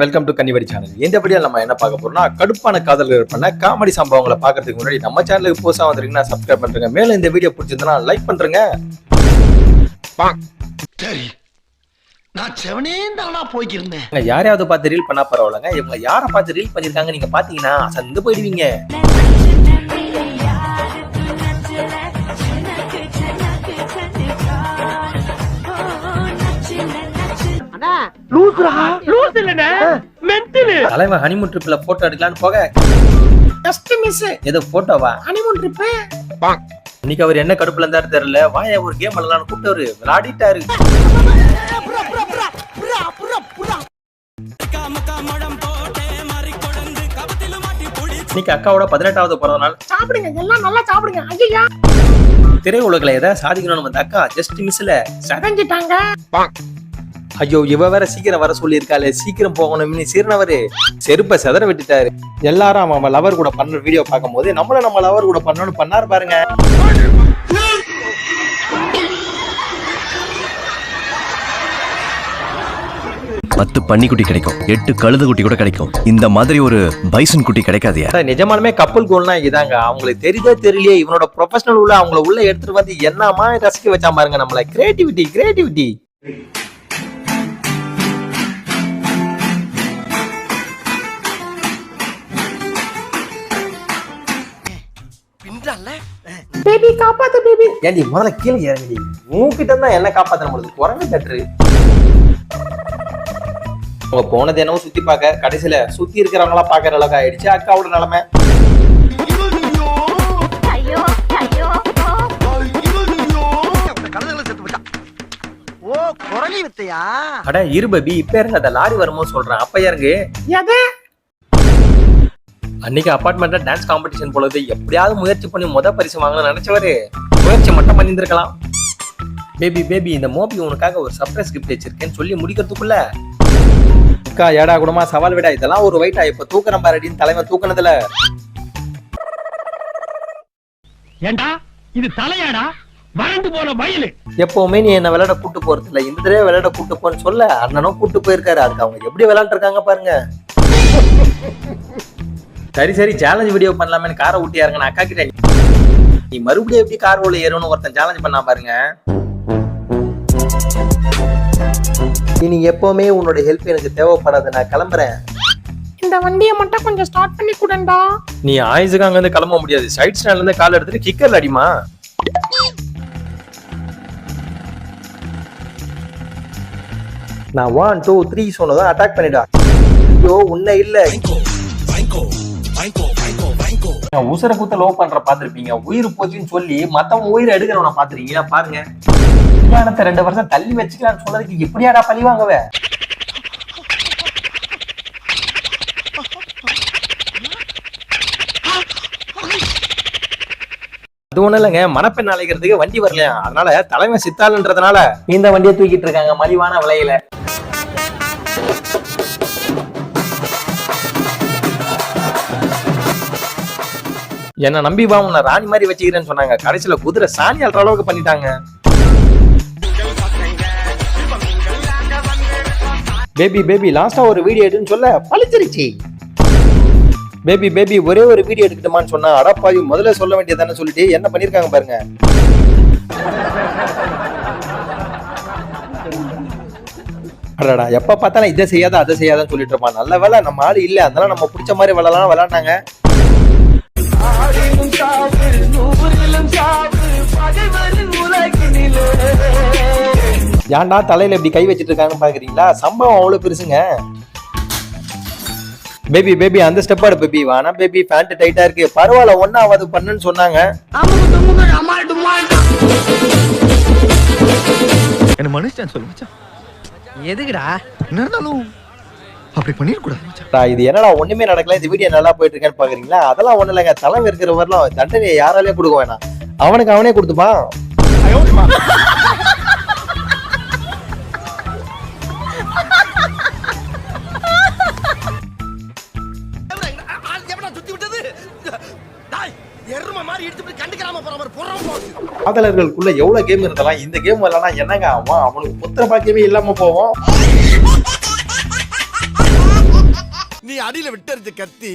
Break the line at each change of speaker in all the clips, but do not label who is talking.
Welcome to Kannivadi channel இந்த video நம்ம என்ன பார்க்க போறோம்னா கடுப்பான காதலர்கள் பண்ண காமெடி சம்பவங்களை பார்க்கறதுக்கு முன்னாடி நம்ம சேனலுக்கு புதுசா வந்திருக்கீங்கன்னா சப்ஸ்கிரைப் பண்றேங்க. மேலும் இந்த வீடியோ பிடிச்சிருந்தா லைக் பண்றேங்க.
சரி. நான் செவனே தானா போய்க்கிருந்தேன்
யாரையாவது பார்த்து ரீல் பண்ணா பரவாயில்லங்க. இவங்க யாரை பார்த்து ரீல் பண்ணிருக்காங்க நீங்க பாத்தீங்கன்னா அசந்து போயிடுவீங்க. தலைவன் ஹனிமூன் ட்ரிப்ல போட்டோ எடுக்கலாம்னு போக. ஜஸ்ட் மிஸ் ஏதோ போட்டோவா ஹனிமூன் ட்ரிப் இன்னைக்கு அவர் என்ன கடுப்புல இருந்தாரு தெரியல. வாய ஒரு கேம் விளையாடலாம்னு கூப்பிட்டவரு விளையாடிட்டாரு. இன்னைக்கு அக்காவோட பதினெட்டாவது பிறந்த நாள்
சாப்பிடுங்க எல்லாம் நல்லா சாப்பிடுங்க. ஐயா
திரையுலகில் ஏதாவது சாதிக்கணும்னு வந்த அக்கா ஜஸ்ட் மிஸ்ல
செதஞ்சிட்டாங்க.
ஐயோ இவ வேற சீக்கிரம் வர சொல்லியிருக்காளே. சீக்கிரம் போகணும்னு சீர்னவரு செருப்பை செதற விட்டுட்டாரு. எல்லாரும் அவன் லவர் கூட பண்ண வீடியோ பார்க்கும்போது நம்மள நம்ம லவர் கூட பண்ணணும்னு பண்ணாரு பாருங்க.
பத்து பன்னிக்குட்டி கிடைக்கும். எட்டு கழுது குட்டி கூட கிடைக்கும். இந்த மாதிரி ஒரு பைசன் குட்டி கிடைக்காதியா?
நிஜமாலுமே கப்பல் கோல்னா இதாங்க. அவங்களுக்கு தெரியுதே தெரியலையே இவனோட ப்ரொஃபஷனல் உள்ள அவங்கள உள்ள எடுத்துட்டு வந்து என்னமா ரசிக்க வச்சா பாருங்க நம்மள. கிரியேட்டிவிட்டி கிரியேட்டிவிட்டி
பின்றான்ல?
பேபி காப்பாத்து பேபி
ஏண்டி முதல்ல கீழே இறங்கி தான் என்ன காப்பாத்த நம்மளுக்கு குரங்கு தட்டுரு அவங்க போனது என்னவோ சுத்தி பார்க்க கடைசியில சுத்தி இருக்கிறவங்களா பாக்குற அளவுக்கு ஆயிடுச்சு. அக்காவோட நிலைமை. அட இரு பேபி இப்ப அந்த லாரி வரும்போது சொல்றேன். அப்ப இறங்கு. அன்னைக்கு அபார்ட்மெண்ட்ல டான்ஸ் காம்படிஷன் போலது எப்படியாவது முயற்சி பண்ணி முத பரிசு வாங்கணும்னு நினைச்சவரு முயற்சி மட்டும் பண்ணியிருந்திருக்கலாம். பேபி பேபி இந்த மோபி உனக்காக ஒரு சர்ப்ரைஸ் கிஃப்ட் வச்சிருக்கேன்னு சொல்லி முடிக்கிறதுக்குள்ள அக்கா ஏடா கூடமா சவால் விடா இதெல்லாம் ஒரு வெயிட்டா இப்ப தூக்குறேன் பாருடின்னு தலைமை தூக்குனதுல.
ஏண்டா? இது தலையாடா? வறண்டு போன வயலு
எப்பவுமே நீ என்ன விளையாட கூட்டு போறது இல்ல இந்த தடவை விளையாட கூட்டு போன்னு சொல்ல அண்ணனும் கூட்டு போயிருக்காரு. அதுக்கு அவங்க எப்படி விளையாண்டு இருக்காங்க பாருங்க. சரி சரி சேலஞ்ச் வீடியோ பண்ணலாமேன்னு காரை ஊட்டியாருங்க நான் அக்கா கிட்ட நீ மறுபடியும் எப்படி கார் உள்ள ஏறணும்னு ஒருத்தன் சேலஞ்ச் பண்ணா பாருங்க. நீ எப்பவுமே உன்னோட ஹெல்ப் எனக்கு தேவைப்படாது நான் கிளம்புறேன்.
இந்த வண்டியை மட்டும் கொஞ்சம் ஸ்டார்ட் பண்ணி கூடண்டா
நீ ஆயுசுக்கு அங்க இருந்து கிளம்ப முடியாது. சைட் ஸ்டாண்ட்ல இருந்து கால் எடுத்துட்டு கிக்கர்ல அடிமா நான் ஒன் டூ த்ரீ சொன்னதும் அட்டாக் பண்ணிடா. ஐயோ உன்னை இல்ல. உசுர குத்த லோ பண்ற பாத்திருப்பீங்க உயிர் போச்சுன்னு சொல்லி மத்தவங்க உயிரை எடுக்கிறவன பாத்துருக்கீங்க பாருங்க. கல்யாணத்தை ரெண்டு வருஷம் தள்ளி வச்சுக்கலாம்னு சொன்னதுக்கு எப்படியாடா பழி வாங்கவே? அது ஒண்ணும் இல்லைங்க. மணப்பெண் அழைக்கிறதுக்கு வண்டி வரலையா? அதனால தலைமை சித்தாளுன்றதுனால இந்த வண்டியை தூக்கிட்டு இருக்காங்க. மலிவான விலையில. என்ன நம்பி வா உன்னை ராணி மாதிரி வச்சுக்கிறேன்னு சொன்னாங்க. கடைசியில குதிரை சாணி அல்ற அளவுக்கு பண்ணிட்டாங்க. பேபி பேபி லாஸ்டா ஒரு வீடியோ எடுன்னு சொல்ல பழிச்சிருச்சு. பேபி பேபி ஒரே ஒரு வீடியோ எடுக்கட்டுமான்னு சொன்னா அடப்பாவி முதல்ல சொல்ல வேண்டியதானே சொல்லிட்டு என்ன பண்ணிருக்காங்க பாருங்க. அடடா எப்ப பார்த்தாலும் இதை செய்யாத அதை செய்யாதான்னு சொல்லிட்டு இருப்பான். நல்ல வேலை நம்ம ஆள் இல்ல அதனால நம்ம பிடிச்ச மாதிரி விளையாடலாம் விளையாண்டாங்க ஏன்டா தலையில இப்படி கை வச்சிட்டு இருக்காங்கன்னு பாக்குறீங்களா? சம்பவம் அவ்வளவு பெருசுங்க. பேபி பேபி அந்த ஸ்டெப் ஆடு பேபி வேணா பேபி பேண்ட் டைட்டா இருக்கு. பரவாயில்ல ஒன்னாவது பண்ணுன்னு சொன்னாங்க.
என்ன மனுஷன் சொல்லு மச்சான். எதுக்குடா? என்ன இருந்தாலும் அப்படி பண்ணிடக்கூடாது.
இது என்னடா ஒண்ணுமே நடக்கல இந்த வீடியோ நல்லா போயிட்டு இருக்கேன்னு பாக்குறீங்களா? அதெல்லாம் ஒண்ணு இல்லைங்க. தலைமை இருக்கிறவரெல்லாம் வரலாம் தண்டனையை யாராலே கொடுக்க வேணாம். அவனுக்கு அவனே கொடுத்துப்பான்.
எவனா
காதலர்களுக்குள்ள எவ்வளவு கேம் இருந்தாலும் இந்த கேம் வரலன்னா என்னங்க ஆகும்? அவனுக்கு புத்திர பாக்கியமே இல்லாம போவோம்.
நீ அடியில விட்டறிஞ்ச கத்தி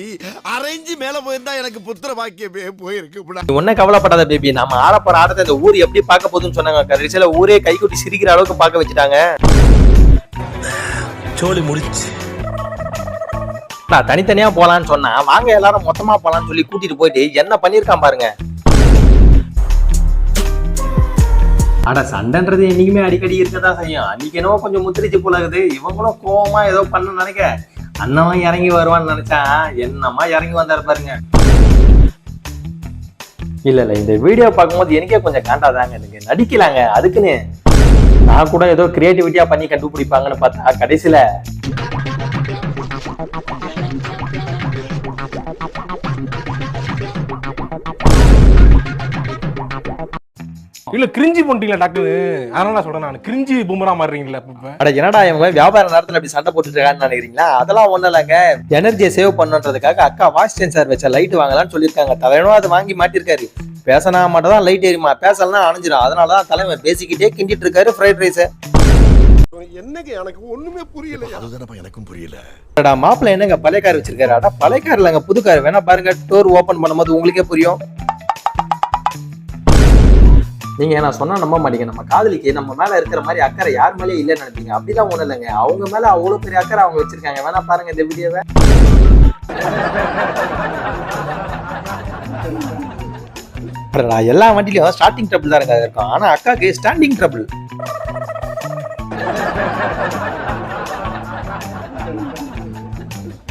அரைஞ்சு மேல போயிருந்தா எனக்கு புத்திர பாக்கியமே போயிருக்கு
ஒன்னும் கவலைப்படாத பேபி. நம்ம ஆட போற ஆடத்தை இந்த ஊர் எப்படி பார்க்க போகுதுன்னு சொன்னாங்க. கடைசியில ஊரே கைக்குட்டி சிரிக்கிற அளவுக்கு பார்க்க வச்சுட்டாங்க.
சோழி முடிச்சு.
நான் தனித்தனியா போலான்னு சொன்னா வாங்க எல்லாரும் மொத்தமா போலான்னு சொல்லி கூட்டிட்டு போயிட்டு என்ன பண்ணிருக்கான் பாருங்க. அட சண்டைன்றது என்னைக்குமே அடிக்கடி இருக்கதான் செய்யும். அன்னைக்கு என்னவோ கொஞ்சம் முத்திரிச்சு போலாகுது இவங்களும் கோவமா ஏதோ பண்ண நினைக்க. அண்ணவன் இறங்கி வருவான்னு நினைச்சா என்னமா இறங்கி வந்தாரு பாருங்க. இல்ல இல்ல இந்த வீடியோ பார்க்கும்போது எனக்கே கொஞ்சம் காண்டாதாங்க. நீங்க நடிக்கலாங்க. அதுக்குன்னு நான் கூட ஏதோ கிரியேட்டிவிட்டியா பண்ணி கண்டுபிடிப்பாங்கன்னு பார்த்தா கடைசியில
இல்ல கிரிஞ்சி பண்ணிட்டீங்களா டாக்டர் அதனால நான் சொல்றேன் நான். கிரிஞ்சி பூமரா மாறுறீங்களா
அட என்னடா இவங்க வியாபார நேரத்துல அப்படி சண்டை போட்டுட்டு இருக்கான்னு நினைக்கிறீங்களா? அதெல்லாம் ஒண்ணும் இல்லைங்க. எனர்ஜியை சேவ் பண்ணுன்றதுக்காக அக்கா வாஷ் சென்சார் வச்ச லைட் வாங்கலாம்னு சொல்லியிருக்காங்க. தலைவனும் அதை வாங்கி மாட்டிருக்காரு பேசினா மட்டும் தான் லைட் எரியுமா பேசலாம் அணைஞ்சிரும். அதனால தான் தலைவன் பேசிக்கிட்டே கிண்டிட்டு இருக்காரு ஃப்ரைட் ரைஸ்
என்னங்க எனக்கு ஒண்ணுமே புரியல அதுதானப்பா எனக்கும் புரியல.
அடா மாப்பிள்ள என்னங்க பழைய கார் வச்சிருக்காரு? அடா பழைய கார் இல்லைங்க புது கார் வேணா பாருங்க டோர் ஓபன் பண்ணும்போது உங்களுக்கே புரியும். நீங்க நான் சொன்னா நம்ப மாட்டீங்க. நம்ம காதலிக்கு நம்ம மேல இருக்கிற மாதிரி அக்கறை யார் மேலே இல்லைன்னு நினைப்பீங்க. அப்படிலாம் ஒன்றும் இல்லைங்க. அவங்க மேல அவ்வளவு பெரிய அக்கறை அவங்க வச்சிருக்காங்க. வேணா பாருங்க இந்த வீடியோவை எல்லா வண்டிலையும் ஸ்டார்டிங் ட்ரபிள் தான் இருக்கும். ஆனா அக்காக்கு ஸ்டாண்டிங் ட்ரபிள்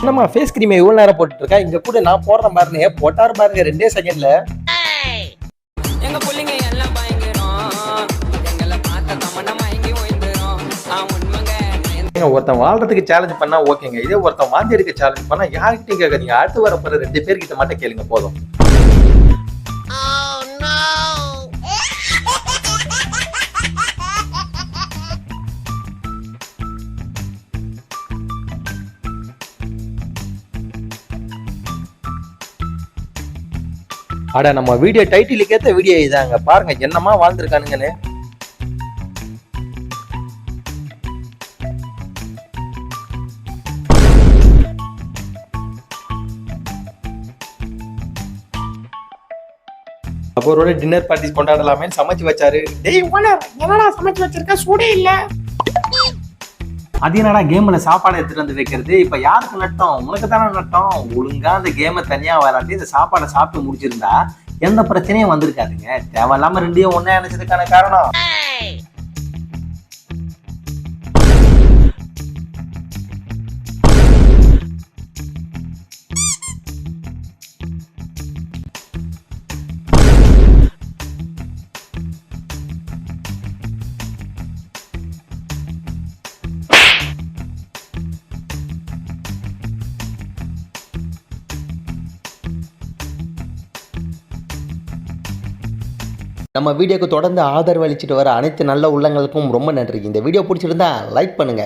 என்னம்மா ஃபேஸ் கிரீம் இவ்வளோ நேரம் போட்டுருக்கேன் இங்கே கூட நான் போடுற பாருங்க. போட்டார் பாருங்க ரெண்டே செகண்டில் ஏங்க, ஒருத்தன் வாழ்றதுக்கு சேலஞ்ச் பண்ணா ஓகேங்க. இதே ஒருத்தன் வாந்தி எடுக்க சேலஞ்ச் பண்ணா யார்கிட்டயும் கேட்காதீங்க. அடுத்து வர போற ரெண்டு பேர்கிட்ட மட்டும் கேளுங்க போதும். அட நம்ம வீடியோ டைட்டிலுக்கு ஏத்த வீடியோ இதாங்க பாருங்க என்னமா வாழ்ந்திருக்கானுங்கன்னு. அப்போ ஒரு டின்னர் பார்ட்டி கொண்டாடலாமே சமைச்சு வச்சாரு.
டேய் ஓனர் என்னடா சமைச்சு வச்சிருக்க? சூடே இல்ல.
அது என்னடா கேம்ல சாப்பாடு எடுத்துட்டு வந்து வைக்கிறது? இப்ப யாருக்கு நட்டம்? உனக்கு தானே நட்டம். ஒழுங்கா அந்த கேமை தனியா வராட்டி இந்த சாப்பாடை சாப்பிட்டு முடிச்சிருந்தா எந்த பிரச்சனையும் வந்திருக்காதுங்க. தேவையில்லாம ரெண்டையும் ஒண்ணா நினைச்சதுக்கான காரணம். நம்ம வீடியோக்கு தொடர்ந்து ஆதரவு அளிச்சுட்டு வர அனைத்து நல்ல உள்ளங்களுக்கும் ரொம்ப நன்றி. இந்த வீடியோ பிடிச்சிருந்தா லைக் பண்ணுங்க.